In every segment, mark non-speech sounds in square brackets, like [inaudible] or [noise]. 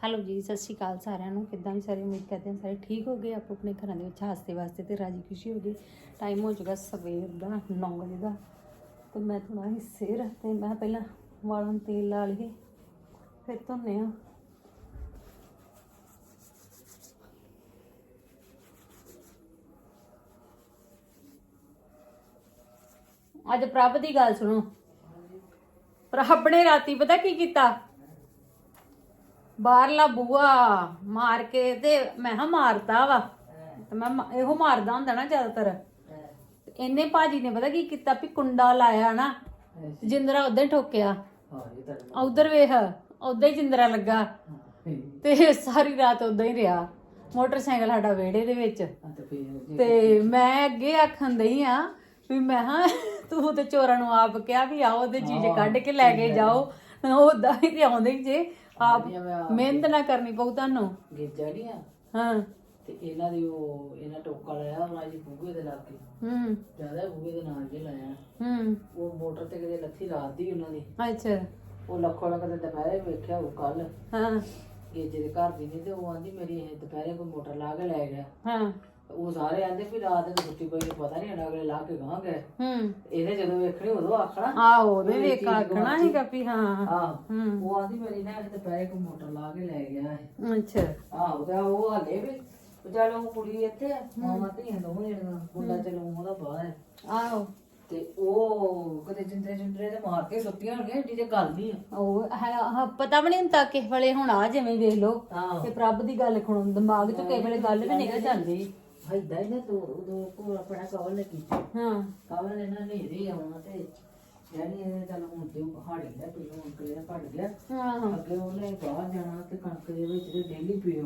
Hello ਜੀ, ਸਤਿ ਸ਼੍ਰੀ ਅਕਾਲ ਸਾਰਿਆਂ ਨੂੰ। ਕਿੱਦਾਂ ਵੀ ਸਾਰੇ ਉਮੀਦ ਕਰਦੇ ਹਾਂ ਸਾਰੇ ਠੀਕ ਹੋ ਗਏ, ਆਪੋ ਆਪਣੇ ਘਰਾਂ ਦੇ ਵਿੱਚ ਹਾਸਤੇ ਵਾਸਤੇ ਤੇ ਰਾਜੀ ਖੁਸ਼ੀ ਹੋ ਗਈ। ਟਾਈਮ ਹੋ ਚੁੱਕਾ ਸਵੇਰ ਦਾ 9 ਵਜੇ ਦਾ। ਤੇ ਮੈਂ ਥੋੜਾ ਹੀ ਸਿਰ, ਤੇ ਮੈਂ ਪਹਿਲਾਂ ਵਾਲਾਂ ਤੇਲ ਲਾ ਲਈਏ ਫਿਰ ਧੋਨੇ ਆ। ਅੱਜ ਪ੍ਰਭ ਦੀ ਗੱਲ ਸੁਣੋ। ਪ੍ਰਭ ਨੇ ਰਾਤੀ ਪਤਾ ਕੀ ਕੀਤਾ? ਬਾਹਰਲਾ ਬੂਆ ਮਾਰ ਕੇ ਤੇ ਮੈਂ ਹਾਂ ਮਾਰਤਾ ਵਾ। ਤੇ ਮੈਂ ਮ- ਇਹੋ ਮਾਰਦਾ ਹੁੰਦਾ ਨਾ ਜ਼ਿਆਦਾਤਰ। ਇਹਨੇ ਭਾਜੀ ਨੇ ਪਤਾ ਕੀ ਕੀਤਾ ਵੀ ਕੁੰਡਾ ਲਾਇਆ ਨਾ ਜਿੰਦਰਾ ਉਦਾਂ ਹੀ ਠੋਕਿਆ ਉਧਰ ਵੇਖ ਉਦਾਂ ਹੀ ਜਿੰਦਰਾ ਲੱਗਾ। ਤੇ ਸਾਰੀ ਰਾਤ ਉਦਾਂ ਹੀ ਰਿਹਾ। ਮੋਟਰਸਾਈਕਲ ਸਾਡਾ ਵਿਹੜੇ ਦੇ ਵਿੱਚ। ਤੇ ਮੈਂ ਅੱਗੇ ਆਖਣ ਦਈ ਆ ਵੀ ਮੈਂ ਹਾਂ ਤੂੰ ਤੇ ਚੋਰਾਂ ਨੂੰ ਆਪ ਕਿਹਾ ਵੀ ਆਓ ਤੇ ਚੀਜ਼ ਕੱਢ ਕੇ ਲੈ ਕੇ ਜਾਓ। ਉਦਾਂ ਹੀ ਤੇ ਆਉਂਦੇ ਹੀ ਜੇ। ਆਪ ਮਿਹਨਤ ਨਾ ਕਰਨੀ ਪਊ ਤੁਹਾਨੂੰ। ਗੇਜੜੀਆਂ ਹਾਂ। ਤੇ ਇਹਨਾਂ ਦੀ ਉਹ ਇਹਨਾਂ ਟੋਕਾ ਲਾਇਆ ਉਹਨਾਂ ਜੀ ਬੂਗੇ ਦੇ ਲਾ ਕੇ ਹੂੰ। ਜ਼ਿਆਦਾ ਬੂਗੇ ਦੇ ਨਾਲ ਜੇ ਲਾਇਆ। ਹੂੰ। ਉਹ ਮੋਟਰ ਤੇ ਕਿਤੇ ਲੱਥੀ ਦੀ ਉਹਨਾਂ ਦੀ। ਅੱਛਾ। ਉਹ ਲੱਖੋ ਲੱਖ ਦੇ ਦੁਪਹਿਰੇ ਵੇਖਿਆ ਉਹ ਕੱਲ। ਹਾਂ। ਗੇਜੇ ਦੇ ਘਰ ਦੀ ਨਹੀਂ ਤੇ ਉਹ ਆਂਦੀ ਮੇਰੀ ਇਹ ਦੁਪਹਿਰੇ ਕੋਈ ਮੋਟਰ ਲਾ ਕੇ ਲੈ ਗਿਆ। ਹਾਂ। ਉਹ ਸਾਰੇ ਆਂਦੇ ਵੀ ਰਾਤ ਨੂੰ ਛੁੱਟੀ ਕੋਈ ਨੂੰ ਪਤਾ ਨਹੀਂ ਅਗਲੇ ਲਾ ਕੇ ਗਾਂ ਗਏ ਹੂੰ। ਇਹਨੇ ਜਦੋਂ ਵੇਖਣੀ ਉਦੋਂ ਆਖਣਾ। ਆਹੋ ਉਹਦੇ ਵੇਖ ਆਖਣਾ ਸੀਗਾ ਵੀ ਹਾਂ ਆਹ। ਹੂੰ। ਉਹ ਆਂਦੀ ਮੇਰੀ ਨਾ ਇਹ ਦੁਪਹਿਰੇ ਕੋਈ ਮੋਟਰ ਲਾ ਕੇ ਲੈ ਗਿਆ ਹੈ ਅੱਛਾ। ਆਹੋ ਤੇ ਉਹ ਹਲੇ ਵੀ ਚੱਲ ਉਹ ਕੁੜੀ ਇੱਥੇ ਆ, ਮਾਵਾਂ ਧੀਆਂ ਦੋਵੇਂ ਜਿਹੜੀਆਂ ਮੁੰਡਾ ਚਲੋ ਉਹਦਾ ਬਾਹਰ ਹੈ ਆਹੋ। ਤੇ ਉਹ ਕਦੇ ਜਿੰਦਰੇ ਜਿੰਦਰੇ ਤੇ ਮਾਰ ਕੇ ਸੁੱਤੀਆਂ ਹੋਣਗੀਆਂ ਏਡੀ ਤੇ ਗੱਲ ਨਹੀਂ ਆ। ਉਹ ਹੈ ਆਹ ਪਤਾ ਵੀ ਨਹੀਂ ਹੁੰਦਾ ਕਿਸ ਵੇਲੇ ਹੁਣ ਆ ਜਿਵੇਂ ਵੇਖ ਲਓ। ਹਾਂ ਤੇ ਪ੍ਰਭ ਦੀ ਗੱਲ ਖਣੋ ਦਿਮਾਗ 'ਚ ਕਿਸੇ ਵੇਲੇ ਗੱਲ ਵੀ ਨਿਕਲ ਜਾਂਦੀ ਏਦਾਂ ਹੀ ਨਾ ਦੋ ਦੋ ਕੋ ਆਪਣਾ ਕਵਲ ਨੇ ਕੀਤੀ। ਹਾਂ। ਕਵਲ ਨੇ ਨਾ ਨੇਰੇ ਆਉਣਾ ਤੇ ਯਾਨੀ ਇਹ ਚੱਲ ਹੁਣ ਤੇ ਹਾੜੀ ਗਿਆ ਤੇ ਹੁਣ ਕਲੇ ਘਟ ਗਿਆ ਹਾਂ ਹਾਂ। ਅੱਗੇ ਉਹਨੇ ਬਾਹਰ ਜਾਣਾ ਤੇ ਕਣਕ ਦੇ ਵਿੱਚ ਤੇ ਡੇਲੀ ਪੀਓ।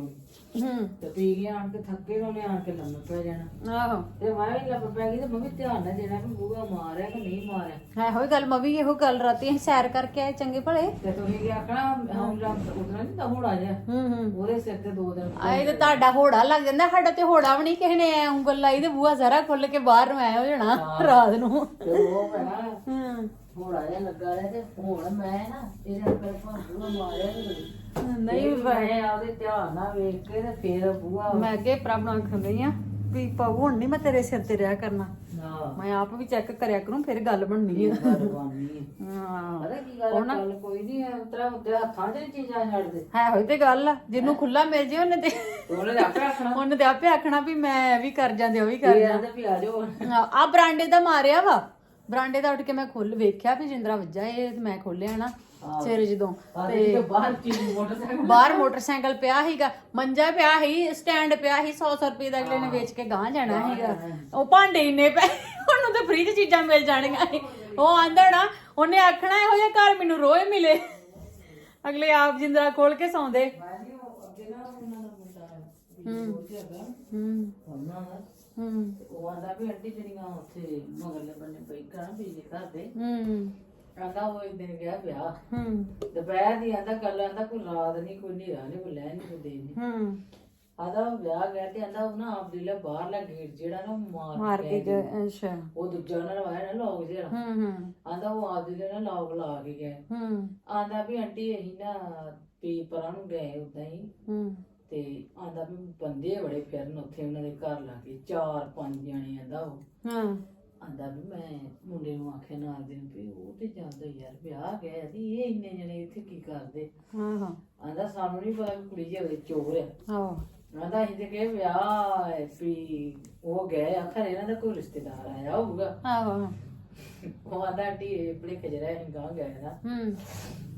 ਹੂੰ। ਤੇ ਪੀ ਕੇ ਆਣ ਕੇ ਥੱਕੇ ਨੂੰ ਲਿਆਣ ਕੇ ਲੰਮੇ ਪੈ ਜਾਣਾ। ਆਹੋ। ਤੇ ਮੈਂ ਵੀ ਲੱਭ ਪੈ ਗਈ ਤੇ ਮੰਮੀ ਧਿਆਨ ਨਾਲ ਦੇਣਾ ਵੀ ਬੂਹਾ ਮਾਰਿਆ ਕਿ ਨਹੀਂ ਮਾਰਿਆ। ਹੈ ਹੋਈ ਗੱਲ ਮੈਂ ਵੀ ਇਹੋ ਗੱਲ ਰਾਤੀ ਅਸੀਂ ਸੈਰ ਕਰਕੇ ਆਏ ਚੰਗੇ ਭਲੇ। ਤੇ ਤੁਸੀਂ ਕੀ ਆਖਣਾ ਹਮ ਜਦ ਉਤਰਾ ਨਹੀਂ ਤਾਂ ਹੋਣਾ ਜਾ ਹੂੰ ਹੂੰ। ਉਹਦੇ ਸਿਰ ਤੇ ਦੋ ਦਿਨ ਆਏ ਤੇ ਤੁਹਾਡਾ ਹੋੜਾ ਲੱਗ ਜਾਂਦਾ ਸਾਡਾ ਤੇ ਹੋੜਾ ਵੀ ਨਹੀਂ ਕਿਸੇ ਨੇ ਐ ਉਂਗਲ ਲਾਈ ਤੇ ਬੂਹਾ ਸਾਰਾ ਖੁੱਲ ਕੇ ਬਾਹਰ ਨੂੰ ਆਇਆ ਹੋ ਜਾਣਾ ਰਾਤ ਨੂੰ। ਤੇ ਉਹ ਹੂੰ ਹੋੜਾ ਜਿਹਾ ਲੱਗਾ ਰਿਹਾ ਤੇ ਹੁਣ ਮੈਂ ਨਾ ਇਹਦੇ ਅੰਦਰ ਭਾਂਬੂਆ ਮਾਰਿਆ ਨਹੀਂ ਨਹੀਂ ਮੈਂ ਆਪਦੇ ਧਿਆਨ ਨਾਲ ਵੇਖ ਕੇ ਤੇ ਫੇਰ ਬੂਆ ਮੈਂ ਅੱਗੇ ਪ੍ਰਭ ਨੂੰ ਰਹੀ ਆ ਵੀ ਪਾਉ ਹੁਣ ਨਹੀਂ ਮੈਂ ਤੇਰੇ ਸਿਰ ਤੇ ਰਿਹਾ ਕਰਨਾ। ਨਾ। ਮੈਂ ਆਪ ਵੀ ਚੈੱਕ ਕਰਿਆ ਕਰੂੰ ਫਿਰ ਗੱਲ ਬਣਨੀ ਆ। ਹਾਂ। ਪਤਾ ਕੀ ਗੱਲ ਆ, ਗੱਲ ਕੋਈ ਨਹੀਂ ਉਤਰਾ ਉੱਤੇ ਹੱਥਾਂ 'ਚ ਨੀ ਚੀਜ਼ਾਂ ਛੱਡ ਦੇ। ਹੈ ਹੋਈ ਤੇ ਗੱਲ ਆ ਜਿਹਨੂੰ ਖੁੱਲਾ ਮਿਲ ਜੇ ਉਹਨੇ ਤੇ ਉਹਨੇ ਆਪੇ ਆਖਣਾ। ਉਹਨੇ ਤੇ ਆਪੇ ਆਖਣਾ ਵੀ ਮੈਂ ਵੀ ਕਰ ਜਾਂਦੇ ਉਹ ਵੀ ਕਰ ਇਹ ਆਂਦੇ ਵੀ ਆ ਜਾਓ। ਆ ਬਰਾਂਡੇ ਦਾ ਮਾਰਿਆ ਵਾ। ਬਰਾਂਡੇ ਦਾ ਉੱਠ ਕੇ ਮੈਂ ਖੁੱਲ ਵੇਖਿਆ ਵੀ ਜਿੰਦਰਾ ਵੱਜਾ ਇਹ ਮੈਂ ਖੋਲਿਆ ਨਾ ਸਵੇਰੇ ਜਦੋਂ। ਤੇ ਬਾਹਰ ਚੀਜ਼ ਮੋਟਰਸਾਈਕਲ? ਬਾਹਰ ਮੋਟਰਸਾਈਕਲ ਪਿਆ ਸੀਗਾ ਮੰਜਾ ਪਿਆ ਸੀ ਸਟੈਂਡ ਪਿਆ ਸੀ 100 100 ਰੁਪਏ ਦਾ ਅਗਲੇ ਨੇ ਵੇਚ ਕੇ ਗਾਂ ਜਾਣਾ ਸੀਗਾ। ਉਹ ਭਾਂਡੇ ਇੰਨੇ ਪਏ ਉਹਨੂੰ ਤੇ ਫ੍ਰੀ ਚ ਚੀਜ਼ਾਂ ਮਿਲ ਜਾਣੀਆਂ ਸੀ। ਉਹ ਆਂਦਾ ਨਾ ਉਹਨੇ ਆਖਣਾ ਇਹੋ ਜਿਹਾ ਘਰ ਮੈਨੂੰ ਰੋਏ ਮਿਲੇ। ਅਗਲੇ ਆਪ ਜਿੰਦਰਾ ਖੋਲ ਕੇ ਸੌਂਦੇ ਅੱਗੇ ਨਾ ਉਹਨਾਂ ਦਾ ਮੁੰਡਾ ਹੂੰ। ਹੈਗਾ ਹੂੰ। ਉਹਨਾਂ ਦਾ ਹੂੰ ਉਹ ਆਂਦਾ ਵੀ ਆਂਟੀ ਜਿਹੜੀਆਂ ਉੱਥੇ ਮਗਰਲੇ ਬੰਨੇ ਪਈ ਕਰਾਂ ਬਿਜਲੀ ਘਰ ਦੇ। ਹੂੰ। ਆਂਦਾ ਉਹ ਇੱਕ ਦਿਨ ਗਿਆ ਵਿਆਹ। ਹੂੰ। ਦੁਪਹਿਰ ਦੀ ਆਂਦਾ ਕੱਲ ਆਂਦਾ ਕੋਈ ਰਾਤ ਨਹੀਂ ਕੋਈ ਨੇਰਾ ਨਹੀਂ ਕੋਈ ਲੈ ਨਹੀਂ ਕੋਈ ਦੇ ਨਹੀਂ ਹੂੰ। ਆਂਦਾ ਵਿਆਹ ਗਿਆ ਤੇ ਆਂਦਾ ਉਹ ਨਾ ਆਪ ਦੀ ਲੈ ਬਾਹਰਲਾ ਗੇਟ ਜਿਹੜਾ ਨਾ ਉਹ ਮਾਰ ਮਾਰ ਕੇ ਗਿਆ ਜ- ਅੱਛਾ। ਉਹ ਦੂਜਾ ਉਹਨਾਂ ਲਵਾਇਆ ਨਾ ਲੋਕ ਜਿਹੜਾ ਹੂੰ ਹੂੰ। ਆਂਦਾ ਉਹ ਆਪ ਦੀ ਨਾ ਲੋਕ ਲਾ ਕੇ ਗਿਆ ਹੂੰ। ਆਂਦਾ ਵੀ ਆਂਟੀ ਅਸੀਂ ਨਾ ਪੀ ਪਰਾਂ ਨੂੰ ਗਏ ਉਦਾਂ ਹੀ। ਹੂੰ। ਤੇ ਆਂਦਾ ਵੀ ਬੰਦੇ ਬੜੇ ਫਿਰਨ ਉੱਥੇ ਉਹਨਾਂ ਦੇ ਘਰ ਲਾਗੇ ਚਾਰ ਪੰਜ ਜਣੇ ਆਂਦਾ ਉਹ। ਹਾਂ। ਆਂਦਾ ਵੀ ਮੈਂ ਮੁੰਡੇ ਨੂੰ ਆਖਿਆ ਨਾਲ ਦੇ ਨੂੰ ਵੀ ਉਹ ਤੇ ਜਾਂਦਾ ਯਾਰ ਵਿਆਹ ਗਿਆ ਸੀ ਇਹ ਇੰਨੇ ਜਣੇ ਇੱਥੇ ਕੀ ਕਰਦੇ? ਹਾਂ ਹਾਂ। ਆਂਦਾ ਸਾਨੂੰ ਨਹੀਂ ਪਤਾ ਵੀ ਕੁੜੀ ਜਿਹੇ ਚੋਰ ਆ। ਆਹੋ। ਆਂਦਾ ਅਸੀਂ ਤੇ ਕਿਹਾ ਵਿਆਹ ਹੈ ਵੀ ਉਹ ਗਏ ਆ ਘਰੇ ਇਹਨਾਂ ਦਾ ਕੋਈ ਰਿਸ਼ਤੇਦਾਰ ਆਇਆ ਹੋਊਗਾ। ਆਹੋ। ਉਹ ਆਂਦਾ ਇਹ ਬੜੇ ਖਜਰਾ ਅਸੀਂ ਗਾਂ ਗਏ ਨਾ ਹੂੰ।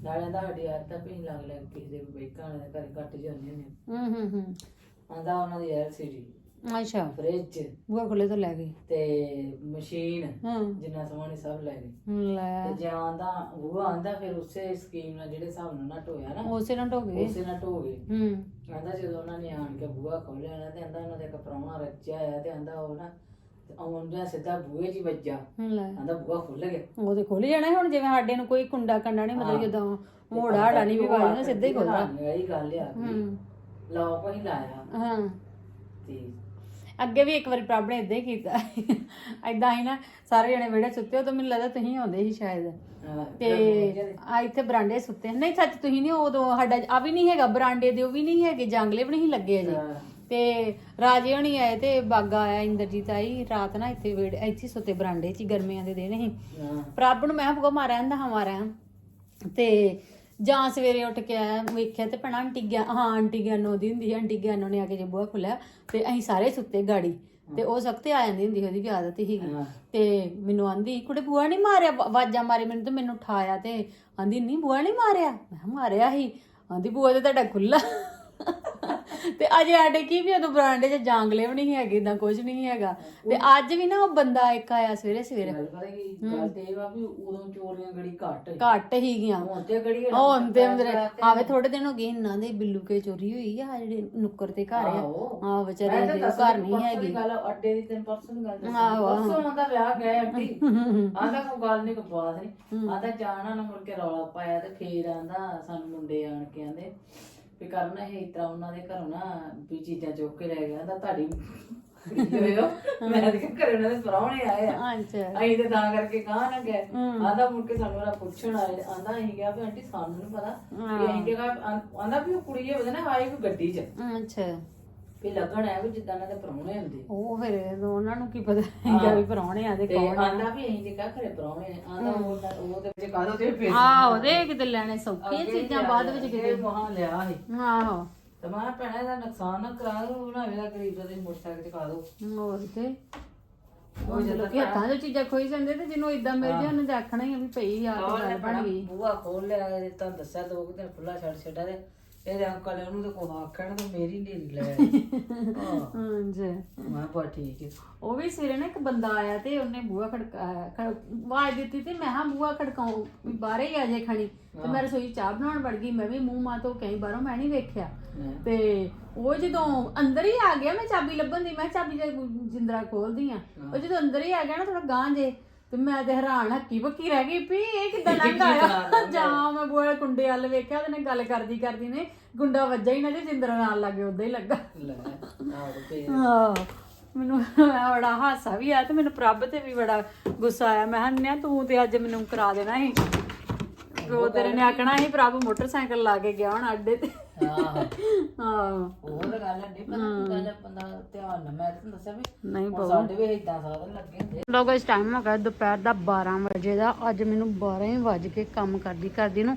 ਨਾਲੇ ਆਂਦਾ ਸਾਡੀ ਆਦਤ ਆ ਵੀ ਅਸੀਂ ਲੱਗ ਲੱਗ ਕਿਸੇ ਦੇ ਬੈਕਾਂ ਵਾਲੇ ਦੇ ਘਰੇ ਘੱਟ ਜਾਂਦੇ ਨੇ ਹੂੰ ਹੂੰ ਹੂੰ। ਆਂਦਾ ਉਹਨਾਂ ਦੀ ਐਲਸੀਡੀ ਅੱਛਾ। ਫ੍ਰਿਜ। ਬੂਆ ਖੁੱਲੇ ਤੋਂ ਲੈ ਗਏ ਤੇ ਮਸ਼ੀਨ। ਹਾਂ। ਜਿੰਨਾ ਸਮਾਨ ਸੀ ਸਭ ਲੈ ਗਏ। ਲੈ। ਤੇ ਜੇ ਆਂਦਾ ਉਹ ਆਂਦਾ ਫਿਰ ਉਸੇ ਸਕੀਮ ਨਾਲ ਜਿਹੜੇ ਹਿਸਾਬ ਨਾਲ ਨਾ ਢੋਇਆ ਨਾ ਉਸੇ ਨਾਲ ਢੋ ਗਏ। ਉਸੇ ਨਾਲ ਢੋ ਗਏ। ਹੂੰ। ਕਹਿੰਦਾ ਜਦੋਂ ਉਹਨਾਂ ਨੇ ਆਣ ਕੇ ਬੂਹਾ ਖੋਲਿਆ ਨਾ ਤੇ ਆਂਦਾ ਉਹਨਾਂ ਦੇ ਇੱਕ ਪ੍ਰਾਹੁਣਾ ਰੱਜਿਆ ਆ ਤੇ ਆਂਦਾ ਉਹ ਨਾ ਆਉਂਦਾ ਸਿੱਧਾ ਬੂਹੇ 'ਚ ਹੀ ਵੱਜਾ। ਹੂੰ, ਲੈ। ਆਂਦਾ ਬੂਹਾ ਖੁੱਲ ਗਿਆ। ਉਹ ਤੇ ਖੁੱਲ ਜਾਣਾ ਸੀ ਹੁਣ ਜਿਵੇਂ ਸਾਡੇ ਨੂੰ ਕੋਈ ਕੁੰਡਾ ਕੰਡਾ ਨਹੀਂ ਮਤਲਬ ਜਦੋਂ ਮੋੜਾ ਹਾੜਾ ਨਹੀਂ ਵੀ ਵਾਜਣਾ ਸਿੱਧਾ ਹੀ ਖੁੱਲਦਾ ਇਹ ਗੱਲ ਆ ਹੂੰ। ਲੋਕ ਹੀ ਲਾਇਆ। ਹਾਂ। ਤੇ ਅੱਗੇ ਵੀ ਇੱਕ ਵਾਰੀ ਪ੍ਰਭ ਨੇ ਇਦਾਂ ਹੀ ਕੀਤਾ। ਹੀ ਨਾ ਸਾਰੇ ਜਣੇ ਵਿਹੜੇ ਸੁੱਤੇ ਹੋ ਤਾਂ ਮੈਨੂੰ ਲੱਗਦਾ ਤੁਸੀਂ ਆਉਂਦੇ ਸੀ ਸ਼ਾਇਦ। ਤੇ ਆ ਇੱਥੇ ਬਰਾਂਡੇ ਸੁੱਤੇ ਨਹੀਂ ਸੱਚ ਤੁਸੀਂ ਨਹੀਂ ਉਦੋਂ ਸਾਡਾ ਆ ਵੀ ਨਹੀਂ ਹੈਗਾ ਬਰਾਂਡੇ ਦੇ ਉਹ ਵੀ ਨਹੀਂ ਹੈਗੇ ਜਾਂਗਲੇ ਵੀ ਨਹੀਂ ਲੱਗੇ ਅਜੇ। ਹਾਂ। ਤੇ ਰਾਜੇ ਹੋਣੀ ਆਏ ਤੇ ਬਾਗਾ ਆਇਆ ਇੰਦਰਜੀਤ ਆਈ ਰਾਤ ਨਾ ਇੱਥੇ ਵਿਹੜੇ ਇੱਥੇ ਹੀ ਸੁੱਤੇ ਬਰਾਂਡੇ 'ਚ ਹੀ ਗਰਮੀਆਂ ਦੇ ਦਿਨ ਸੀ ਹਾਂ। ਪ੍ਰਭ ਨੂੰ ਮੈਂ ਬੁਗਾ ਮਾਰਿਆ ਹੁੰਦਾ ਹਮਾਰਾ ਤੇ ਜਾਂ ਸਵੇਰੇ ਉੱਠ ਕੇ ਆਇਆ ਵੇਖਿਆ ਤੇ ਭੈਣਾ ਆਂਟੀ ਗਿਆ ਹਾਂ ਆਂਟੀ ਗਿਆਨੋ ਦੀ ਹੁੰਦੀ ਸੀ, ਆਂਟੀ ਗਿਆਨੋ ਨੇ ਆ ਕੇ ਜੇ ਬੂਹਾ ਖੁੱਲਿਆ ਤੇ ਅਸੀਂ ਸਾਰੇ ਸੁੱਤੇ ਗਾੜੀ। ਤੇ ਉਹ ਸਖਤੇ ਆ ਜਾਂਦੀ ਹੁੰਦੀ ਉਹਦੀ ਵੀ ਆਦਤ ਹਾਂ। ਤੇ ਮੈਨੂੰ ਆਂਦੀ ਕੁੜੇ ਬੂਆ ਨਹੀਂ ਮਾਰਿਆ ਆਵਾਜ਼ਾਂ ਮਾਰੇ ਮੈਨੂੰ ਤੇ ਮੈਨੂੰ ਉਠਾਇਆ ਤੇ ਆਂਦੀ ਨਹੀਂ ਬੂਆ ਨਹੀਂ ਮਾਰਿਆ? ਮੈਂ ਮਾਰਿਆ ਸੀ ਆਂਦੀ ਬੂਆ ਤੇ ਤੁਹਾਡਾ ਖੁੱਲਾ ਤੇ ਅਜੇ ਸਾਡੇ ਕੀ ਵੀ ਉਦੋਂ ਬਰਾਂਡੇ 'ਚ ਜਾਂਗਲੇ ਵੀ ਨਹੀਂ ਹੈਗੇ ਇਦਾਂ ਕੁਝ ਨਹੀਂ ਹੈਗਾ। ਤੇ ਅੱਜ ਵੀ ਨਾ ਉਹ ਬੰਦਾ ਇੱਕ ਆਇਆ ਸਵੇਰੇ ਸਵੇਰੇ। ਗੱਲ ਪਤਾ ਕੀ ਗੱਲ ਤੇ ਇਹ ਵਾ ਵੀ ਉਦੋਂ ਚੋਰੀਆਂ ਗੜੀ ਘੱਟ ਸੀ। ਘੱਟ ਹੀ ਗਿਆ ਹੁਣ ਤੇ ਗੜੀ ਹੁਣ ਤੇ ਅੰਦਰ ਆਵੇ ਥੋੜੇ ਦਿਨ ਹੋ ਗਏ ਇਹਨਾਂ ਦੇ ਬਿੱਲੂ ਕੇ ਚੋਰੀ ਹੋਈ ਆ ਜਿਹੜੇ ਨੁੱਕਰ ਤੇ ਘਰ ਆ। ਆਹੋ। ਆ ਵਿਚਾਰੇ ਮੈਂ ਦੇ ਘਰ ਨਹੀਂ ਹੈਗੀ। ਗੱਲ ਅੱਡੇ ਦੀ ਤਿੰਨ ਪਰਸਨ ਗੱਲ ਦੱਸੀ ਆਹੋ, ਆਹੋ। ਪਰਸੋਂ ਆਂਦਾ ਵਿਆਹ ਗਏ ਅੱਡੀ। [laughs] ਆਂਦਾ ਕੋਈ ਗੱਲ ਨਹੀਂ ਕੋਈ ਬਾਤ ਨਹੀਂ ਆਂਦਾ ਜਾਣਾ ਨਾ ਮੁੜ ਕੇ ਰੌਲਾ ਪਾਇਆ ਤੇ ਫੇਰ ਆਂਦਾ ਸਾਨੂੰ ਮੁੰਡੇ ਆਣ ਕੇ ਆਂਦੇ ਵੀ ਕਰਨਾ ਇਹ ਇਤਰਾ ਉਹਨਾਂ ਦੇ ਘਰੋਂ ਨਾ ਵੀ ਚੀਜ਼ਾਂ ਚੁੱਕ ਕੇ ਲੈ ਗਿਆ ਆਂਦਾ ਤੁਹਾਡੀ ਹੋਇਓ। ਮੈਂ ਤੇ ਕਿਹਾ ਘਰੇ ਉਹਨਾਂ ਦੇ ਪਰੌਣੇ ਆਏ ਆ। ਅੱਛਾ ਅਸੀਂ ਤੇ ਤਾਂ ਕਰਕੇ ਕਹਾਂ ਨਾ ਗਏ। ਆਂਦਾ ਮੁੜ ਕੇ ਸਾਨੂੰ ਉਹਦਾ ਪੁੱਛਣ ਆਏ। ਆਂਦਾ ਅਸੀਂ ਕਿਹਾ ਵੀ ਆਂਟੀ ਸਾਨੂੰ ਨਹੀਂ ਪਤਾ। ਅਸੀਂ ਆਂਦਾ ਵੀ ਉਹ ਕੁੜੀ ਇਹ ਉਹਦੇ ਨਾਲ ਆਈ ਕੋਈ ਗੱਡੀ 'ਚ। ਅੱਛਾ। ਵੀ ਲੱਗਣ ਹੈ ਵੀ ਜਿੱਦਾਂ ਇਹਨਾਂ ਦੇ ਪਰੌਣੇ ਹੁੰਦੇ ਉਹ ਫਿਰ ਉਹਨਾਂ ਨੂੰ ਕੀ ਪਤਾ ਹੈਗਾ ਵੀ ਪਰੌਣੇ ਆ ਦੇ ਤੇ ਕੌਣ ਆ। ਆਂਦਾ ਵੀ ਅਸੀਂ ਤੇ ਕਾ ਘਰੇ ਪਰੌਣੇ ਨੇ ਆਂਦਾ ਉਹ ਤਾਂ- ਉਹ ਤੇ ਵਿੱਚ ਕਾਹਦਾ ਤੇ ਫੇਰ ਆ ਉਹਦੇ ਕਿਤੇ ਲੈਣੇ ਸੌਖੀਆਂ ਚੀਜ਼ਾਂ ਬਾਅਦ ਵਿੱਚ ਕਿਤੇ। ਵਹਾਂ ਲਿਆ ਸੀ। ਆਹੋ। ਤੇ ਮੈਂ ਭੈਣਾ ਦਾ ਨੁਕਸਾਨ ਨਾ ਕਰਾ ਦੋ ਬਣਾਵੇ ਦਾ ਗਰੀਬ ਦਾ ਤੇ ਮੋਟਰਸਾਈਕਲ ਤੇ ਦੋ। ਹੋਰ ਤੇ। ਉਹ ਜਦੋਂ ਕਿ ਹੱਥਾਂ 'ਚ ਚੀਜ਼ਾਂ ਖੋਈ ਜਾਂਦੇ ਤੇ ਜਿਹਨੂੰ ਇਦਾਂ ਮਿਲ ਜੇ ਉਹਨੇ ਤਾਂ ਆਖਣਾ ਹੀ ਆ ਵੀ ਪਈ ਆ ਤੇ ਗੱਲ ਬਣ ਗਈ। ਬੂਆ ਖੋਲ ਲਿਆ ਇਹ ਤਾਂ ਦੱਸਿਆ ਦੋ ਕੁ ਖੁੱਲਾ ਛੱਡ ਛੱਡਾ ਤੇ। ਇਹਦੇ ਅੰਕਲ ਨੇ ਉਹਨੂੰ ਤੇ ਕੋਈ ਆਖਣ ਤੇ ਮੇਰੀ ਢੇਰੀ ਲੈ। ਹਾਂ ਹਾਂਜੀ। ਮੈਂ ਬਾ ਠੀਕ ਹੈ। ਉਹ ਵੀ ਸਵੇਰੇ ਨਾ ਇੱਕ ਬੰਦਾ ਆਇਆ ਤੇ ਉਹਨੇ ਬੂਹਾ ਖੜਕਾਇਆ ਖੜ- ਆਵਾਜ਼ ਦਿੱਤੀ ਤੇ ਮੈਂ ਹਾਂ ਬੂਹਾ ਖੜਕਾਉ ਵੀ ਬਾਹਰੇ ਹੀ ਆ ਜੇ ਖਣੀ। ਤੇ ਮੈਂ ਰਸੋਈ 'ਚ ਚਾਹ ਬਣਾਉਣ ਵੜ ਗਈ। ਮੈਂ ਵੀ ਮੂੰਹ ਮਾਂ ਤੋਂ ਕਈ ਬਾਹਰੋਂ ਮੈਂ ਨਹੀਂ ਵੇਖਿਆ। ਹਾਂ। ਤੇ ਉਹ ਜਦੋਂ ਅੰਦਰ ਹੀ ਆ ਗਿਆ ਮੈਂ ਚਾਬੀ ਲੱਭਣ ਦੀ ਮੈਂ ਕਿਹਾ ਚਾਬੀ ਜੇ ਜਿੰਦਰਾ ਖੋਲਦੀ ਆ। ਉਹ ਜਦੋਂ ਅੰਦਰ ਹੀ ਆ ਗਿਆ ਨਾ ਥੋੜਾ ਗਾਂ ਜੇ ਤੇ ਮੈਂ ਤੇ ਹੈਰਾਨ ਹੱਕੀ ਬੱਕੀ ਰਹਿ ਗਈ ਵੀ ਇਹ ਕਿੱਦਾਂ ਲੰਘ ਆਇਆ ਜਾਂ ਮੈਂ ਬੂਹੇ ਕੁੰਡੇ ਵੱਲ ਵੇਖਿਆ ਉਹਨੇ ਗੱਲ ਕਰਦੀ ਕਰਦੀ ਨੇ ਗੁੰਡਾ ਵੱਜਾ ਹੀ ਨਾ ਜੇ ਜਿੰਦਰਾ ਨਾਲ ਲੱਗੇ ਉਦਾਂ ਹੀ ਲੱਗਾ। ਹਾਂ ਮੈਨੂੰ ਬੜਾ ਹਾਸਾ ਵੀ ਆਇਆ ਤੇ ਮੈਨੂੰ ਪ੍ਰਭ ਤੇ ਵੀ ਬੜਾ ਗੁੱਸਾ ਆਇਆ। ਮੈਂ ਹੰਨਿਆ ਤੂੰ ਤੇ ਅੱਜ ਮੈਨੂੰ ਕਰਾ ਦੇਣਾ ਸੀ। ਉਹ ਤੇਰੇ ਨੇ ਆਖਣਾ ਸੀ ਪ੍ਰਭ ਮੋਟਰਸਾਈਕਲ ਲਾ ਕੇ ਗਿਆ ਹੁਣ ਅੱਡੇ ਤੇ। ਹਾਂ ਹਾਂ। ਉਹ ਤਾਂ ਗੱਲ ਨਹੀਂ ਕੀ ਗੱਲ ਬੰਦਾ ਧਿਆਨ ਨਾਲ ਮੈਂ ਤੁਹਾਨੂੰ ਦੱਸਿਆ ਵੀ ਨਹੀਂ ਹੁਣ ਸਾਡੇ ਵੀ ਇਦਾਂ ਸਾਧਨ ਲੱਗੇ ਹੁੰਦੇ ਇਸ ਟਾਈਮ ਹੋ ਗਿਆ ਦੁਪਹਿਰ ਦਾ 12 ਵਜੇ ਦਾ ਅੱਜ ਮੈਨੂੰ 12 ਹੀ ਵੱਜ ਕੇ ਕੰਮ ਕਰਦੀ ਕਰਦੀ ਨੂੰ।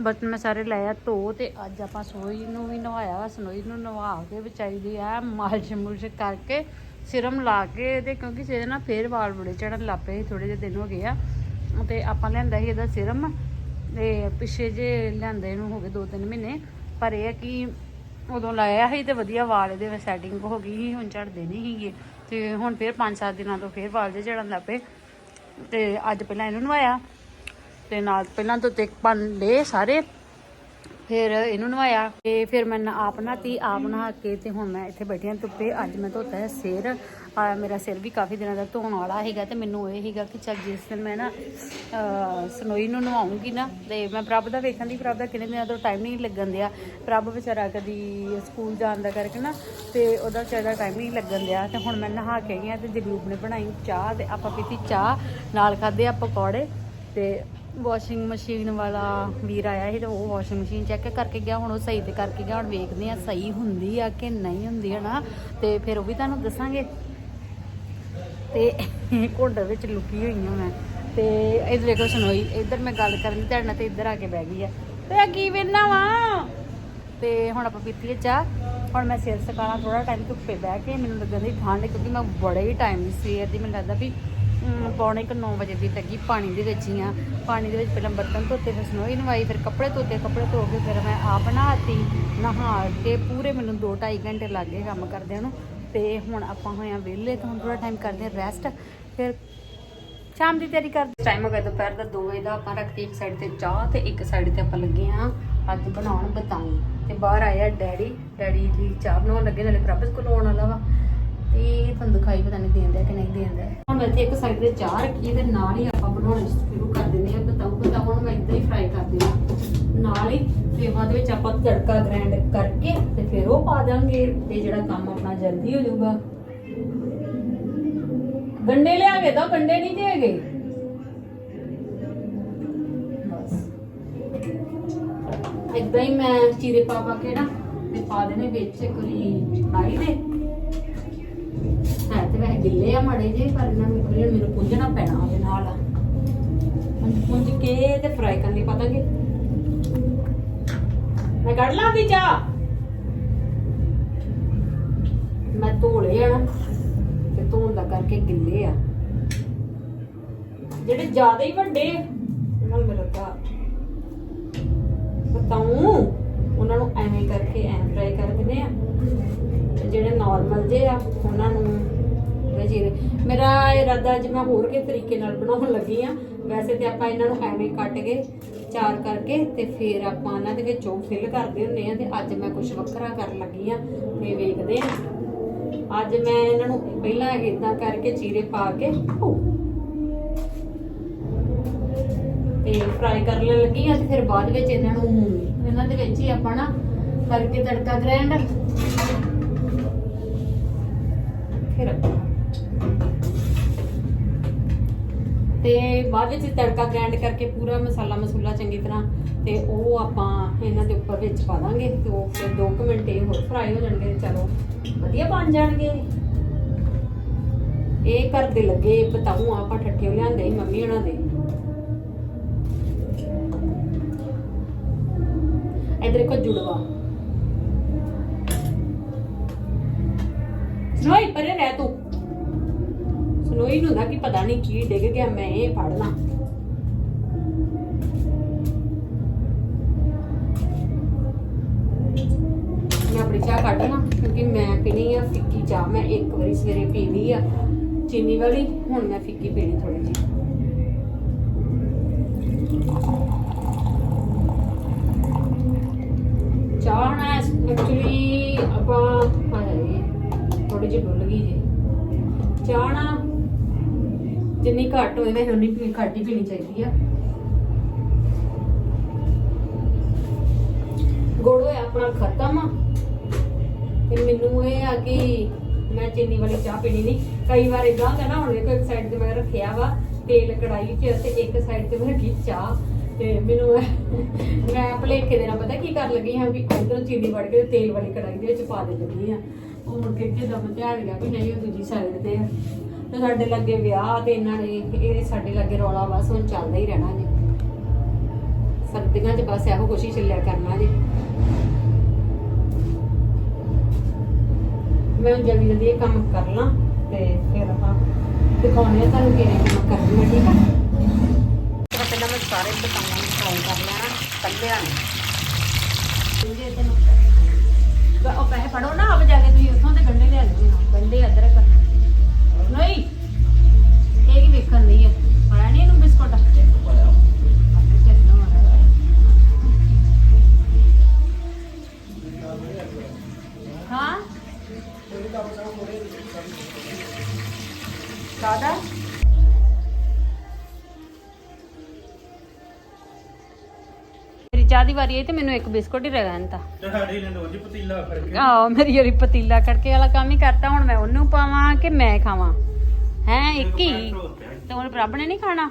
ਬਰਤਨ ਮੈਂ ਸਾਰੇ ਲਾਇਆ ਧੋ ਤੇ ਅੱਜ ਆਪਾਂ ਸੋਈ ਨੂੰ ਵੀ ਨਵਾਇਆ ਸਨੋਈ ਨੂੰ ਨਵਾ ਕੇ ਵਿਚਾਰੀ ਦੀ ਆ ਮਾਲਸ਼ ਮੁਲਸ਼ ਕਰਕੇ ਸਿਰਮ ਲਾ ਕੇ ਤੇ ਕਿਉਂਕਿ ਸਿਰ ਨਾ ਫੇਰ ਵਾਲ ਬੜੇ ਚੜਨ ਲੱਪੇ ਥੋੜੇ ਜਿਹੇ ਦਿਨ ਹੋ ਗਏ ਆ। ਤੇ ਆਪਾਂ ਲਿਆਂਦਾ ਸੀ ਇਹਦਾ ਸਿਰਮ। ਤੇ ਪਿੱਛੇ ਜੇ ਲਿਆਂਦੇ ਇਹਨੂੰ ਹੋ ਗਏ 2-3 ਮਹੀਨੇ, ਪਰ ਇਹ ਹੈ ਕਿ ਉਦੋਂ ਲਾਇਆ ਸੀ ਤੇ ਵਧੀਆ ਵਾਲ ਇਹਦੇ ਵਿੱਚ ਸੈਟਿੰਗ ਹੋ ਗਈ ਸੀ, ਹੁਣ ਝੜਦੇ ਨਹੀਂ ਸੀਗੇ। ਤੇ ਹੁਣ ਫਿਰ 5-7 ਦਿਨਾਂ ਤੋਂ ਫਿਰ ਵਾਲ ਜੇ ਝੜਨ ਲੱਗ ਪਏ। ਤੇ ਅੱਜ ਪਹਿਲਾਂ ਇਹਨੂੰ ਨਵਾਇਆ, ਤੇ ਨਾਲ ਪਹਿਲਾਂ ਤੋਂ ਤੇ ਭਾਂਡੇ ਸਾਰੇ। ਫਿਰ ਇਹਨੂੰ ਨਵਾਇਆ ਤੇ ਫਿਰ ਮੈਂ ਆਪ ਨਹਾਤੀ, ਆਪ ਨਹਾ ਕੇ ਤੇ ਹੁਣ ਮੈਂ ਇੱਥੇ ਬੈਠੀ ਹਾਂ ਧੁੱਪੇ ਅੱਜ ਮੈਂ ਧੋਤਾ ਹੈ ਸਿਰ। ਆ, ਮੇਰਾ ਸਿਰ ਵੀ ਕਾਫੀ ਦਿਨਾਂ ਦਾ ਧੋਣ ਵਾਲਾ ਹੈਗਾ ਤੇ ਮੈਨੂੰ ਇਹ ਹੈਗਾ ਕਿ ਚੱਲ ਜਿਸ ਦਿਨ ਮੈਂ ਨਾ ਸਨੋਈ ਨੂੰ ਨਵਾਉਂਗੀ ਨਾ, ਤੇ ਮੈਂ ਪ੍ਰਭ ਦਾ ਵੇਖਣ ਦੀ, ਪ੍ਰਭ ਦਾ ਕਿੰਨੇ ਦਿਨਾਂ ਤੋਂ ਟਾਈਮ ਨਹੀਂ ਲੱਗਣ ਦਿਆ। ਪ੍ਰਭ ਵਿਚਾਰਾ ਕਦੀ ਸਕੂਲ ਜਾਣ ਦਾ ਕਰਕੇ ਨਾ, ਤੇ ਉਹਦਾ ਵਿਚਾਰਾ ਟਾਈਮ ਨਹੀਂ ਲੱਗਣ ਦਿਆ। ਤੇ ਹੁਣ ਮੈਂ ਨਹਾ ਕੇ ਆਈ ਹਾਂ ਤੇ ਜਗਰੂਪ ਨੇ ਬਣਾਈ ਚਾਹ ਤੇ ਆਪਾਂ ਪੀਤੀ ਚਾਹ, ਨਾਲ ਖਾਦੇ ਆ ਪਕੌੜੇ ਤੇ ਵਾਸ਼ਿੰਗ ਮਸ਼ੀਨ ਵਾਲਾ ਵੀਰ ਆਇਆ ਸੀ ਤੇ ਉਹ ਵਾਸ਼ਿੰਗ ਮਸ਼ੀਨ ਚੈੱਕ ਕਰਕੇ ਗਿਆ, ਹੁਣ ਉਹ ਸਹੀ ਤੇ ਕਰਕੇ ਗਿਆ, ਹੁਣ ਵੇਖਦੇ ਆ ਸਹੀ ਹੁੰਦੀ ਆ ਕਿ ਨਹੀਂ ਹੁੰਦੀ ਹੈ ਨਾ ਤੇ ਫਿਰ ਉਹ ਵੀ ਤੁਹਾਨੂੰ ਦੱਸਾਂਗੇ। ਤੇ ਘੁੰਡ ਵਿੱਚ ਲੁਕੀ ਹੋਈ ਹਾਂ ਮੈਂ। ਤੇ ਇਧਰ ਦੇਖੋ ਸੁਣੋਈ, ਇਧਰ ਮੈਂ ਗੱਲ ਕਰਨ ਦੀ ਤੁਹਾਡੇ ਨਾਲ ਤੇ ਇੱਧਰ ਆ ਕੇ ਬਹਿ ਗਈ ਆ। ਤੇ ਆ ਕੀ ਵੇਨਾ ਵਾ? ਤੇ ਹੁਣ ਆਪਾਂ ਪੀਤੀ ਚਾਹ। ਹੁਣ ਮੈਂ ਸਿਰ ਸਕਾਣਾ ਥੋੜਾ ਟਾਈਮ ਧੁੱਪੇ ਬਹਿ ਕੇ, ਮੈਨੂੰ ਲੱਗਣ ਦੀ ਠੰਡ, ਕਿਉਂਕਿ ਮੈਂ ਬੜੇ ਹੀ ਟਾਈਮ ਸਵੇਰ ਦੀ, ਮੈਨੂੰ ਲੱਗਦਾ ਵੀ ਪੌਣੇ ਕੁ 9 ਵਜੇ ਦੀ ਲੱਗੀ ਪਾਣੀ ਦੇ ਵਿੱਚ ਹੀ ਆ। ਪਾਣੀ ਦੇ ਵਿੱਚ ਪਹਿਲਾਂ ਬਰਤਨ ਧੋਤੇ, ਫਿਰ ਸਨੋਈ ਨਵਾਈ, ਫਿਰ ਕੱਪੜੇ ਧੋਤੇ, ਕੱਪੜੇ ਧੋ ਕੇ ਫਿਰ ਮੈਂ ਆਪ ਨਹਾਤੀ ਨਹਾ ਕੇ ਪੂਰੇ ਮੈਨੂੰ 2-2.5 ਘੰਟੇ ਲੱਗ ਗਏ ਕੰਮ ਕਰਦਿਆਂ ਨੂੰ। ਤੇ ਹੁਣ ਆਪਾਂ ਹੋਇਆ ਵਿਹਲੇ, ਤਾਂ ਹੁਣ ਥੋੜਾ ਟਾਈਮ ਕਰਦੇ ਰੈਸਟ ਫਿਰ ਸ਼ਾਮ ਦੀ ਤਿਆਰੀ ਕਰਦੇ ਟਾਈਮ ਹੋ ਗਿਆ ਦੁਪਹਿਰ ਦਾ 2 ਵਜੇ ਦਾ, ਆਪਾਂ ਰੱਖਤੀ ਇੱਕ ਸਾਈਡ ਤੇ ਚਾਹ ਤੇ ਇੱਕ ਸਾਈਡ ਤੇ ਆਪਾਂ ਲੱਗੇ ਆ ਅੱਜ ਬਣਾਉਣ ਬਤਾਉਂ ਤੇ ਬਾਹਰ ਆਇਆ ਡੈਡੀ ਡੈਡੀ ਦੀ ਚਾਹ ਬਣਾਉਣ ਲੱਗੇ, ਨਾਲੇ ਪ੍ਰਭਸ ਕੋਲ ਆਉਣ ਵਾਲਾ ਵਾ। ਤੇ ਤੁਹਾਨੂੰ ਦਿਖਾਈ ਪਤਾ ਨਹੀਂ ਦੇਂਦਾ ਕਿ ਨਹੀਂ ਦੇਂਦਾ। ਹੁਣ ਮੈਂ ਇੱਥੇ ਇੱਕ ਸਾਈਡ ਤੇ ਚਾਹ ਰੱਖੀ ਹੈ ਤੇ ਨਾਲ ਹੀ ਆਪਾਂ ਬਣਾਉਣਾ ਸ਼ੁਰੂ ਕਰ ਦਿੰਦੇ ਆ ਬਤਾਉਂ ਬਤਾਉਂ ਨੂੰ ਮੈਂ ਇਦਾਂ ਹੀ ਫਰਾਈ ਕਰ ਦੇਣਾ ਨਾਲ ਹੀ ਤੇ ਬਾਅਦ ਵਿੱਚ ਆਪਾਂ ਤੜਕਾ ਗ੍ਰਾਈਂਡ ਕਰਕੇ ਤੇ ਫਿਰ ਉਹ ਪਾ ਦਾਂਗੇ ਤੇ ਜਿਹੜਾ ਕੰਮ ਆਪਣਾ ਜਲਦੀ ਹੋ ਜਾਊਗਾ। ਗੰਡੇ ਲਿਆ ਕੇ ਦੋ ਗੰਡੇ ਨਹੀਂ ਜੇ ਹੈਗੇ। ਇਦਾਂ ਹੀ ਮੈਂ ਚੀਰੇ ਪਾ ਪਾ ਕੇ ਨਾ ਤੇ ਪਾ ਦੇਣੇ ਵਿੱਚ ਕੁਲੀ ਪਾਈ ਦੇ। ਗਿੱਲੇ ਆ ਮਾੜੇ ਜੇ ਪਰ ਇਹਨਾਂ ਨੂੰ ਕੁਲੀ ਮੈਨੂੰ ਪੁੰਝਣਾ ਪੈਣਾ ਉਹਦੇ ਨਾਲ। ਹੁਣ ਪੁੰਝ ਕੇ ਤੇ ਫਰਾਈ ਕਰਨੀ ਪਤਾਂਗੇ ਮੈਂ ਕੱਢ ਲਾਂ ਦੀ ਚਾਹ। ਮੈਂ ਧੋਲੇ ਆ ਤੇ ਧੋਣ ਦਾ ਕਰਕੇ ਗਿੱਲੇ ਆ। ਜਿਹੜੇ ਜ਼ਿਆਦਾ ਹੀ ਵੱਡੇ, ਉਹਨਾਂ ਨੂੰ ਮੇਰਾ ਬਤਾਉਂ ਉਹਨਾਂ ਨੂੰ ਐਵੇਂ ਕਰਕੇ ਐਂ ਫਰਾਈ ਕਰ ਦਿੰਦੇ ਆ। ਤੇ ਜਿਹੜੇ ਨਾਰਮਲ ਜੇ ਆ, ਉਹਨਾਂ ਨੂੰ ਥੋੜ੍ਹੇ ਜਿਹੇ ਮੇਰਾ ਇਰਾਦਾ ਅੱਜ ਮੈਂ ਹੋਰ ਕੇ ਤਰੀਕੇ ਨਾਲ ਬਣਾਉਣ ਲੱਗੀ ਆ। ਵੈਸੇ ਤੇ ਆਪਾਂ ਇਹਨਾਂ ਨੂੰ ਐਵੇਂ ਕੱਟ ਕੇ, ਚਾਰ ਕਰਕੇ ਤੇ ਫਿਰ ਆਪਾਂ ਇਹਨਾਂ ਦੇ ਵਿੱਚੋਂ ਫਿਲ ਕਰਦੇ ਹੁੰਦੇ ਆ ਤੇ ਅੱਜ ਮੈਂ ਕੁਝ ਵੱਖਰਾ ਕਰਨ ਲੱਗੀ ਆ ਤੇ ਵੇਖਦੇ ਆ। ਅੱਜ ਮੈਂ ਇਹਨਾਂ ਨੂੰ ਪਹਿਲਾਂ ਇਦਾਂ ਕਰਕੇ ਚੀਰੇ ਪਾ ਕੇ ਤੇ ਫਰਾਈ ਕਰਨ ਲੱਗੀ ਆ ਤੇ ਫਿਰ ਬਾਅਦ ਵਿੱਚ ਇਹਨਾਂ ਨੂੰ, ਇਹਨਾਂ ਦੇ ਵਿੱਚ ਹੀ ਆਪਾਂ ਨਾ ਕਰਕੇ ਤੜਕਾ ਗ੍ਰੈਂਡ ਤੇ ਬਾਅਦ ਵਿੱਚ ਤੜਕਾ ਗ੍ਰੈਂਡ ਕਰਕੇ ਪੂਰਾ ਮਸਾਲਾ ਮਸੂਲਾ ਚੰਗੀ ਤਰ੍ਹਾਂ ਤੇ ਉਹ ਆਪਾਂ ਇਹਨਾਂ ਦੇ ਉੱਪਰ ਵਿੱਚ ਪਾ ਦਾਂਗੇ ਤੇ ਉਹ ਫਿਰ 2 ਮਿੰਟ ਇਹ ਹੋਰ ਫਰਾਈ ਹੋ ਜਾਣਗੇ ਚਲੋ ਵਧੀਆ ਬਣ ਜਾਣਗੇ। ਇਹ ਘਰ ਦੇ ਲੱਗੇ ਬਤਾਉ ਆਪਾਂ ਠੱਠੇ ਲਿਆਂਦੇ ਸੀ ਮੰਮੀ ਉਹਨਾਂ ਦੇ। ਇਧਰ ਕੋ ਜੁੜਵਾ। ਸਨੋਈ ਪਰੇ ਰਹਿ ਤੂੰ। ਸਨੋਈ ਨੂੰ ਹੁੰਦਾ ਕਿ ਪਤਾ ਨਹੀਂ ਕੀ ਡਿੱਗ ਗਿਆ, ਮੈਂ ਇਹ ਫੜਨਾ ਮੈਂ ਆਪਣੀ ਚਾਹ ਕੱਢਣਾ ਕਿਉਂਕਿ ਮੈਂ ਪੀਣੀ ਆ, ਫਿੱਕੀ ਚਾਹ ਮੈਂ ਇੱਕ ਵਾਰੀ ਸਵੇਰੇ ਪੀ ਲਈ ਆ। ਚੀਨੀ ਵਾਲੀ, ਹੁਣ ਮੈਂ ਫਿੱਕੀ ਪੀਣੀ ਥੋੜੀ ਜਿਹੀ। ਚਾਹ ਨਾ ਐਕਚੁਅਲੀ ਆਪਾਂ ਥੋੜੀ ਜਿਹੀ ਡੁੱਲ ਗਈ ਜੇ। ਚਾਹ ਨਾ ਜਿੰਨੀ ਘੱਟ ਹੋਏ ਵੈਸੇ ਉਨੀ ਪੀ ਘੱਟ ਹੀ ਪੀਣੀ ਚਾਹੀਦੀ ਆ। ਗੁੜ ਹੋਇਆ ਆਪਣਾ ਖਤਮ ਆ। ਤੇ ਮੈਨੂੰ ਇਹ ਆ ਕਿ ਮੈਂ ਚੀਨੀ ਵਾਲੀ ਚਾਹ ਪੀਣੀ ਨਹੀਂ। ਕਈ ਵਾਰ ਇਦਾਂ ਹੁੰਦਾ ਨਾ, ਹੁਣ ਇੱਕ ਸਾਈਡ ਤੇ ਮੈਂ ਰੱਖਿਆ ਵਾ ਤੇਲ ਕੜਾਈ 'ਚ ਤੇ ਇੱਕ ਸਾਈਡ ਤੇ ਮੈਂ ਰੱਖੀ ਚਾਹ। ਤੇ ਮੈਨੂੰ [laughs] ਮੈਂ ਭਲੇਖੇ ਦੇ ਨਾਲ ਪਤਾ ਕੀ ਕਰ ਲੱਗੀ ਹਾਂ ਵੀ ਇਧਰ ਚੀਨੀ ਵੜ ਕੇ ਤੇਲ ਵਾਲੀ ਕੜਾਈ ਦੇ ਵਿੱਚ ਪਾ ਦੇ ਲੱਗੀ ਆ ਉਹ ਮੁੜ ਕੇ ਜਦੋਂ ਮੈਂ ਧਿਆਨ ਗਿਆ ਵੀ ਨਹੀਂ, ਉਹ ਦੂਜੀ ਸਾਈਡ ਤੇ ਆ। ਤੇ ਸਾਡੇ ਲੱਗੇ ਵਿਆਹ ਤੇ ਇਹਨਾਂ ਨੇ, ਇਹ ਸਾਡੇ ਲੱਗੇ ਰੌਲਾ ਬਸ, ਹੁਣ ਚੱਲਦਾ ਹੀ ਰਹਿਣਾ ਜੀ। ਸਰਦੀਆਂ 'ਚ ਬਸ ਇਹੋ ਕੁਛ ਹੀ ਚੱਲਿਆ ਕਰਨਾ ਜੀ। ਮੈਂ ਜਲਦੀ ਜਲਦੀ ਇਹ ਕੰਮ ਕਰ ਲਾਂ ਤੇ ਫਿਰ ਆਪਾਂ ਦਿਖਾਉਣੇ ਆ ਤੁਹਾਨੂੰ ਕਿਹੜੇ ਕੰਮ ਕਰਨੇ ਆ ਠੀਕ ਆ? ਤਾਂ ਪਹਿਲਾਂ ਮੈਂ ਸਾਰੇ ਬਤਾਵਾਂ ਨੂੰ ਫਰਾਈ ਕਰ ਲੈਣਾ, ਕੱਲਿਆਂ ਨੂੰ। ਉਹ ਪੈਸੇ ਫੜੋ ਨਾ, ਆਪ ਜਾ ਕੇ ਤੁਸੀਂ ਉੱਥੋਂ ਦੇ ਗੰਡੇ ਲਿਆ ਲਿਓ ਗੰਡੇ ਅਦਰਕ ਇਹ ਕੀ ਵੇਖਣ ਨਹੀਂ ਹੈ ਪਾਇਆ ਨਹੀਂ ਇਹਨੂੰ ਬਿਸਕੁਟ? ਹਾਂ? ਕਾਦਾ ਮੇਰੀ ਚਾਹ ਦੀ ਵਾਰੀ ਆਈ ਤੇ ਮੈਨੂੰ ਇੱਕ ਬਿਸਕੁਟ ਹੀ ਰਹਿ ਗਿਆ ਤਾਂ ਤੁਹਾਡੇ ਲੈਣ ਦੋ ਜੀ ਪਤੀਲਾ ਫੜ ਕੇ। ਆਹ ਮੇਰੀ ਵਾਰੀ ਪਤੀਲਾ ਖੜਕੇ ਵਾਲਾ ਕੰਮ ਹੀ ਕਰਤਾ। ਹੁਣ ਮੈਂ ਉਹਨੂੰ ਪਾਵਾਂ ਕਿ ਮੈਂ ਖਾਵਾਂ? ਹੈ ਇੱਕ ਹੀ? ਤੇ ਹੁਣ ਪ੍ਰਭ ਨੇ ਨਹੀਂ ਖਾਣਾ?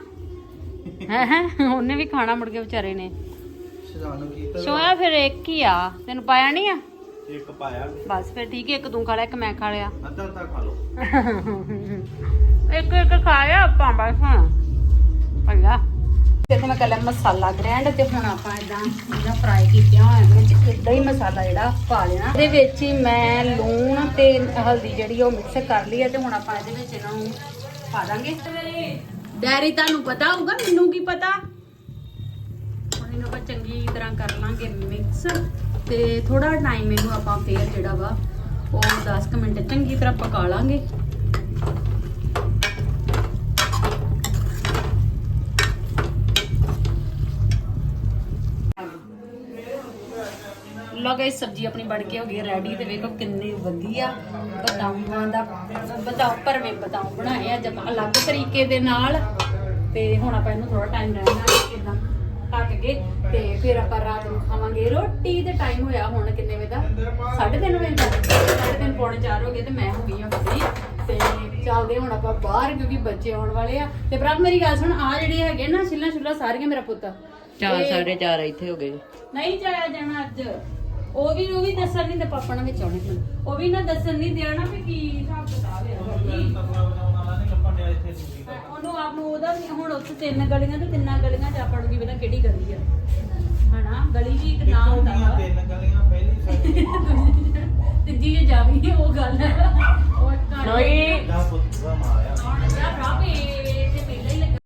ਹੈ ਹੈ? ਉਹਨੇ ਵੀ ਖਾਣਾ ਮੁੜ ਕੇ ਵਿਚਾਰੇ ਨੇ। ਕੀਤਾ ਸੋਇਆ ਫਿਰ ਇੱਕ ਹੀ ਆ। ਤੈਨੂੰ ਪਾਇਆ ਨਹੀਂ ਆ? ਇੱਕ ਪਾਇਆ ਬਸ ਫਿਰ ਠੀਕ ਹੈ ਇੱਕ ਤੂੰ ਖਾ ਲਿਆ ਇੱਕ ਮੈਂ ਖਾ ਲਿਆ। ਅੱਧਾ ਅੱਧਾ ਖਾ ਲਓ। ਇੱਕ ਇੱਕ ਖਾ ਲਿਆ ਆਪਾਂ ਬਸ। ਹੁਣ ਪੱਲਾ ਦੇਖੋ ਮੈਂ ਕੱਲਾ ਮਸਾਲਾ ਗ੍ਰੈਂਡ ਤੇ ਹੁਣ ਆਪਾਂ ਇਦਾਂ ਜਿਹੜਾ ਫਰਾਈ ਕੀਤਿਆ ਹੋਇਆ ਇਹਦੇ ਵਿੱਚ ਇਦਾਂ ਹੀ ਮਸਾਲਾ ਜਿਹੜਾ ਪਾ ਲੈਣਾ ਇਹਦੇ ਵਿੱਚ ਹੀ ਮੈਂ ਲੂਣ ਤੇ ਹਲਦੀ ਜਿਹੜੀ ਉਹ ਮਿਕਸ ਕਰ ਲਈ ਹੈ ਤੇ ਹੁਣ ਆਪਾਂ ਇਹਦੇ ਵਿੱਚ ਇਹਨਾਂ ਨੂੰ ਪਾ ਦਾਂਗੇ। ਡੈਰੀ ਤੁਹਾਨੂੰ ਪਤਾ ਹੋਊਗਾ, ਮੈਨੂੰ ਕੀ ਪਤਾ? ਹੁਣ ਇਹਨੂੰ ਆਪਾਂ ਚੰਗੀ ਤਰ੍ਹਾਂ ਕਰ ਲਾਂਗੇ ਮਿਕਸ ਤੇ ਥੋੜਾ ਟਾਈਮ ਇਹਨੂੰ ਆਪਾਂ ਫੇਰ ਜਿਹੜਾ ਵਾ, ਉਹ 10 ਕੁ ਮਿੰਟ ਚੰਗੀ ਤਰ੍ਹਾਂ ਪਕਾ ਲਾਂਗੇ। ਲੋ ਗਾਇਸ ਸਬਜ਼ੀ ਆਪਣੀ ਬਣ ਕੇ ਹੋ ਗਈ ਰੈਡੀ ਤੇ ਵੇਖੋ ਕਿੰਨੀ ਵਧੀਆ ਬਤਾਉਂਾਂ ਦਾ ਬਤਾਉ ਭਰਵੇਂ ਬਤਾਉ ਬਣਾਏ ਅੱਜ ਆਪਾਂ ਅਲੱਗ ਤਰੀਕੇ ਦੇ ਨਾਲ। ਤੇ ਹੁਣ ਆਪਾਂ ਇਹਨੂੰ ਥੋੜਾ ਟਾਈਮ ਰਹਿਣਾ ਇਦਾਂ ਢੱਕ ਕੇ ਤੇ ਫਿਰ ਆਪਾਂ ਰਾਤ ਨੂੰ ਖਾਵਾਂਗੇ। ਰੋਟੀ ਤੇ ਟਾਈਮ ਹੋਇਆ ਹੁਣ ਕਿੰਨੇ ਵਜੇ ਦਾ? 3:30 ਵਜੇ ਦਾ। 3:30 ਪੌਣੇ 4 ਹੋ ਗਏ ਤੇ ਮੈਂ ਹੋ ਗਈ ਹਾਂ ਫਰੀ। ਤੇ ਚੱਲਦੇ ਹੁਣ ਆਪਾਂ ਬਾਹਰ ਕਿਉਂਕਿ ਬੱਚੇ ਆਉਣ ਵਾਲੇ ਆ। ਤੇ ਪ੍ਰਭ ਮੇਰੀ ਗੱਲ ਸੁਣ ਆ ਜਿਹੜੇ ਹੈਗੇ ਨਾ ਛਿੱਲਾ ਛੁੱਲਾ ਸਾਰੀਆਂ ਮੇਰਾ ਪੁੱਤ। ਚਾਰ ਇਹ- ਸਾਢੇ ਚਾਰ ਇੱਥੇ ਹੋ ਗਏ। ਨਹੀਂ ਜਾਇਆ ਜਾਣਾ ਅੱਜ। ਉਹ ਵੀ ਉਹ ਵੀ ਦੱਸਣ ਨਹੀਂ ਤੇ ਪਾਪਾ ਨਾਲ ਵਿੱਚ ਆਉਣੇ ਹੁਣ ਉਹ ਵੀ ਨਾ ਦੱਸਣ ਨਹੀਂ ਦੇਣਾ ਵੀ ਕੀ ਹਿਸਾਬ ਕਿਤਾਬ ਹੈ ਦਾ। ਉਹਨੂੰ ਆਪ ਨੂੰ ਉਹਦਾ ਵੀ ਹੁਣ ਉੱਥੇ ਤਿੰਨ ਗਲੀਆਂ ਤੇ ਤਿੰਨਾਂ ਗਲੀਆਂ ਚ ਆਪਾਂ ਨੂੰ ਕੀ ਪਤਾ ਕਿਹੜੀ ਗਲੀ ਆ। ਹਨਾ? ਗਲੀ ਵੀ ਇੱਕ ਨਾਮ ਹੁੰਦਾ ਵਾ। ਤਿੰਨ ਗਲੀਆਂ ਪਹਿਲੀ ਸਾਡੀ [laughs] ਤੀਜੀ ਜੇ ਜਾਵੀ ਉਹ ਗੱਲ ਹੈ ਉਹ ਇੱਕ ਘਰ ਨਹੀਂ ਦਾ ਪੁੱਤ ਦਾ ਮਾਰਿਆ ਹੁਣ ਜਾ ਰਾਪੇ